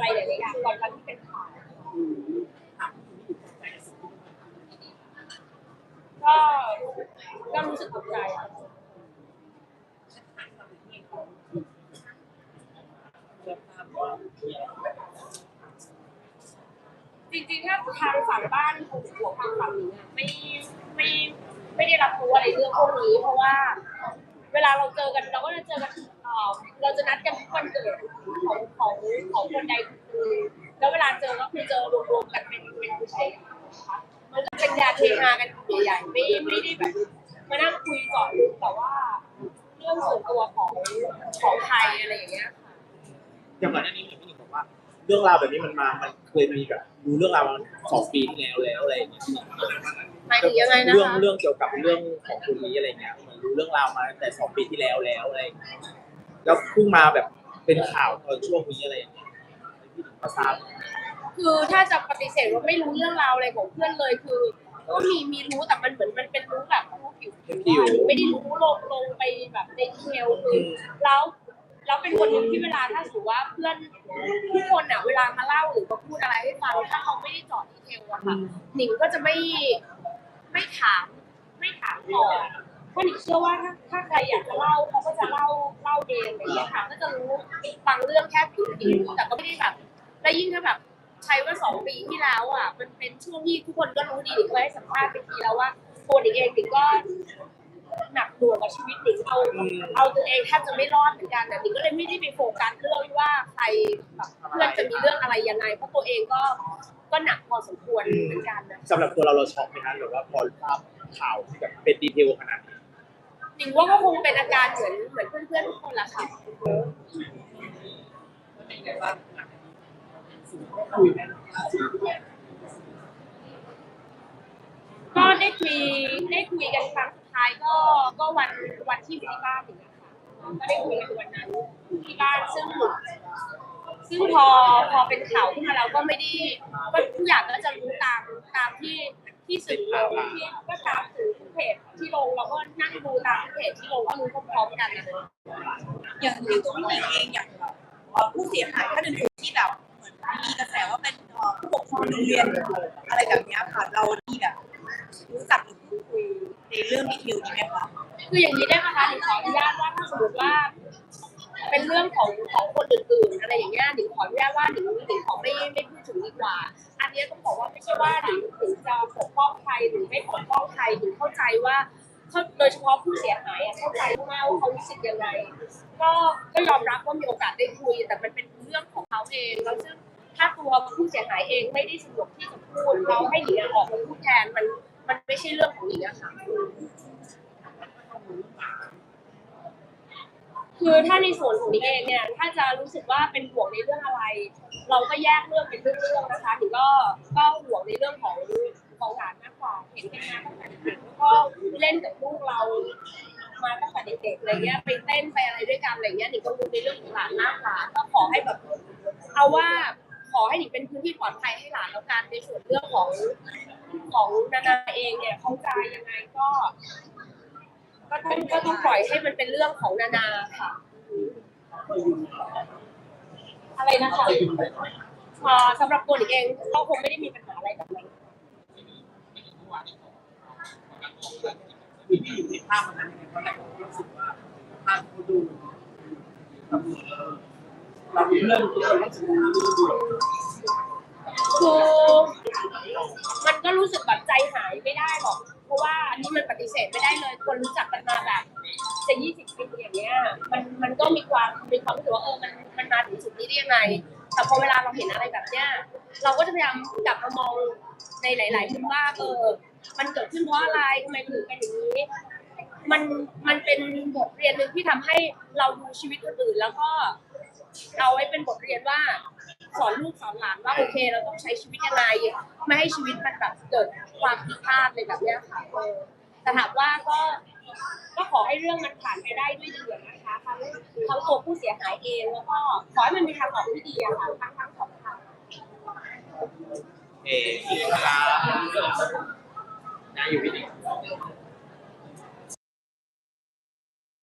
อะไรหลายๆอย่างก่อนวันที่เป็นข่าวก็ก็รู้สึกตกใจอะจริงๆถ้าทางฝั่งบ้านคงหัวทางฝั่งนี้อะไม่ไม่ไม่ได้รับรู้อะไรเรื่องพวกนี้ เพราะว่า เวลาเราเจอกันเราก็จะเจอกัน อเราจะนัดกันทุกวันเกิดของของของคนใดคนหนึ่งแล้วเวลาเจอก็คือเจอรวมๆกันเป็นเป็นกลุ่มใหญ่นะคะมันก็เป็นยาเทฮากันกลุ่มใหญ่ๆไม่ไม่ได้แบบมานั่งคุยเจาะลึกแต่ว่าเรื่องส่วนตัวของของใครอะไรอย่างเงี้ยค่ะอย่างก่อนหน้านี้เห็นพี่หนิงบอกว่า เรื่องราวแบบนี้มันมา มันเคยมีแบบดูเรื่องราวมาสองปีที่แล้วแล้วอะไรอย่างเงี้ยหมายถึงยังไงนะเรื่องคะเรื่องเกี่ยวกับเรื่องของคนนี้อะไรเงี้ยมันรู้เรื่องราวมาตั้งแต่สองปีที่แล้วแล้วอะไรอย่างเงี้ย แล้วเพิ่งมาแบบเป็นข่าวตอนช่วงนี้อะไรอย่างเงี้ยพี่หนิงก็ทราบคือถ้าจะปฏิเสธว่าไม่รู้เรื่องราวอะไรของเพื่อนเลยคือ ก็มีมีรู้แต่มันเหมือนมันเป็นรู้แบบรู้ผิวผิวไม่ได้รู้ลงลงไปแบบในดีเทลคือแล้วแล้วเป็นคนหนึ่งที่เวลาถ้าสมมติว่าเพื่อนทุกคนอะเวลามาเล่าหรือมาพูดอะไรให้ฟังถ้าเขาไม่ได้เจาะดีเทลอะค่ะหนิงก็จะไม่ไม่ถามไม่ถามต่อ เพราะหนิงเชื่อว่าถ้าถ้าใครอยากจะเล่าเขาก็จะเล่าเล่าเองอะไรอย่างเงี้ยค่ะก็จะรู้ฟังเรื่องแค่ผิวผิวแต่ก็ไม่ได้แบบและยิ่งถ้าแบบใช้ว่าสองปีที่แล้วอะ มันเป็นช่วงที่ทุกคนก็รู้ดีหนิงเคยให้สัมภาษณ์ไปทีแล้วว่าตัวหนิงเองหนิงก็หนักหน่วงกับชีวิตหนิงเอาเอาตัวเองแทบจะไม่รอดเหมือนกันแต่หนิงก็เลยไม่ได้ไปโฟกัสเรื่องว่าใครแบบเพื่อนจะมีเรื่องอะไรยังไงเพราะตัวเองก็ก็หนักพอสมควรเหมือนกันนะ สำหรับตัวเราเราช็อกไหมคะหรือว่าพอทราบข่าวที่แบบเป็นดีเทลขนาดนี้ หนิงว่าก็คงเป็นอาการเหมือนเหมือนเพื่อนๆทุกคนละค่ะ ก็ได้คุยได้คุยกันครั้งสุดท้ายก็ก็วันวันที่อยู่ที่บ้านอย่างเงี้ยค่ะก็ได้คุยกันวันนั้นที่บ้านซึ่งซึ่งพอพอเป็นข่าวขึ้นมาแล้วก็ไม่ได้ก็ทุกอย่างก็จะรู้ตามตามที่ที่สื่อลงที่ก็ตาม จที่ลงเราก็นั่งดูตามเพจที่ลงก็รู้พร้อมๆกันนะคะ อย่างอย่างตัวพี่หญิงเองอย่างเอ่อผู้เสียหายท่านอื่นๆที่แบบเหมือนมีกระแสว่าเป็นเอ่อผู้ปกครองโรงเรียนอะไรแบบเนี้ยค่ะเราที่แบบรู้จักหรือพูดคุยในเรื่องดีเทลนี้ไหมคะคืออย่างนี้ได้ไหมคะหนิงขออนุญาตว่าถ้าสมมติว่า เป็นเรื่องของของคนอื่นๆอะไรอย่างเงี้ยหนิงขออนุญาตว่าหนิงหนิงขอไม่ไม่พูดถึงดีกว่า อันเนี้ยต้องบอกว่าไม่ใช่ว่าหนิงหนิง รหรือไม่ปกป้องใครหนิงเข้าใจว่าเขาโดยเฉพาะผู้เสียหายอะเข้าใจมากว่าเขารู้สึกยังไงก็ก็ยอมรับว่ามีโอกาสได้คุย แต่มันเป็นเรื่องของเขาเองแล้วซึ่งถ้าตัวผู้เสียหายเองไม่ได้สะดวกที่จะพูดเราให้หนิงออกมาพูดแทนมันมันไม่ใช่เรื่องของหนิงอะค่ะคือถ้าในส่วนของนี้เองเนี่ยถ้าจะรู้สึกว่าเป็นห่วงในเรื่องอะไร เราก็แยกเรื่องเป็นเรื่องๆนะคะหรือก็ก็ห่วงในเรื่องของ ของหลานมากกว่าเห็นกันมาตั้งแต่เด็กแล้วก็เล่นกับลูกเรามาตั้งแต่เด็กๆอะไรเงี้ยไปเต้นไปอะไรด้วยกันอะไรเงี้ยหนิงก็รู้ในเรื่องของหลานมากกว่าก็ขอให้แบบเอาว่าขอให้หนิงเป็นพื้นที่ปลอดภัยให้หลานแล้วกันในส่วนเรื่องของของนานาเองเนี่ยเขาจะยังไงก็ ก็ต้องก็ต้องปล่อยให้มันเป็นเรื่องของนานาค่ะ อะไรนะคะอ่าสำหรับตัวหนิงเองก็คงไม่ได้มีปัญหาอะไรกับมัน คือที่อยู่ในภาพมันนั้นเนี่ยตอนแรกผมรู้สึกว่าภาพเขาดูเราเริ่มตัวรู้สึกว่าคือมันก็รู้สึกแบบใจหายไม่ได้หรอก เพราะว่าอันนี้มันปฏิเสธไม่ได้เลย คนรู้จักกันมาแบบจะยี่สิบปีอย่างเงี้ย มันมันก็มีความมีความรู้สึกว่าเออมันมันมาถึงจุดนี้ได้ยังไง แต่พอเวลาเราเห็นอะไรแบบเนี้ย เราก็จะพยายามกลับมามอง ในหลายๆมุมว่าเออมันเกิดขึ้นเพราะอะไรทำไมถึงเป็นอย่างนี้ มันมันเป็นบทเรียนหนึ่งที่ทำให้เราดูชีวิตคนอื่นแล้วก็เอาไว้เป็นบทเรียนว่าสอนลูกสอนหลานว่าโอเค เราต้องใช้ชีวิตยังไงไม่ให้ชีวิตมันแบบเกิดความผิดพลาดเลยแบบเนี้ยค่ะเออแต่ถามว่าก็ก็ขอให้เรื่องมันผ่านไปได้ด้วยดีอะนะคะทั้งทั้งตัวผู้เสียหายเองแล้วก็ขอให้มันมีทางออกที่ดีอะค่ะทั้งทั้งสอง เออครับนะอยู่พี่หนิง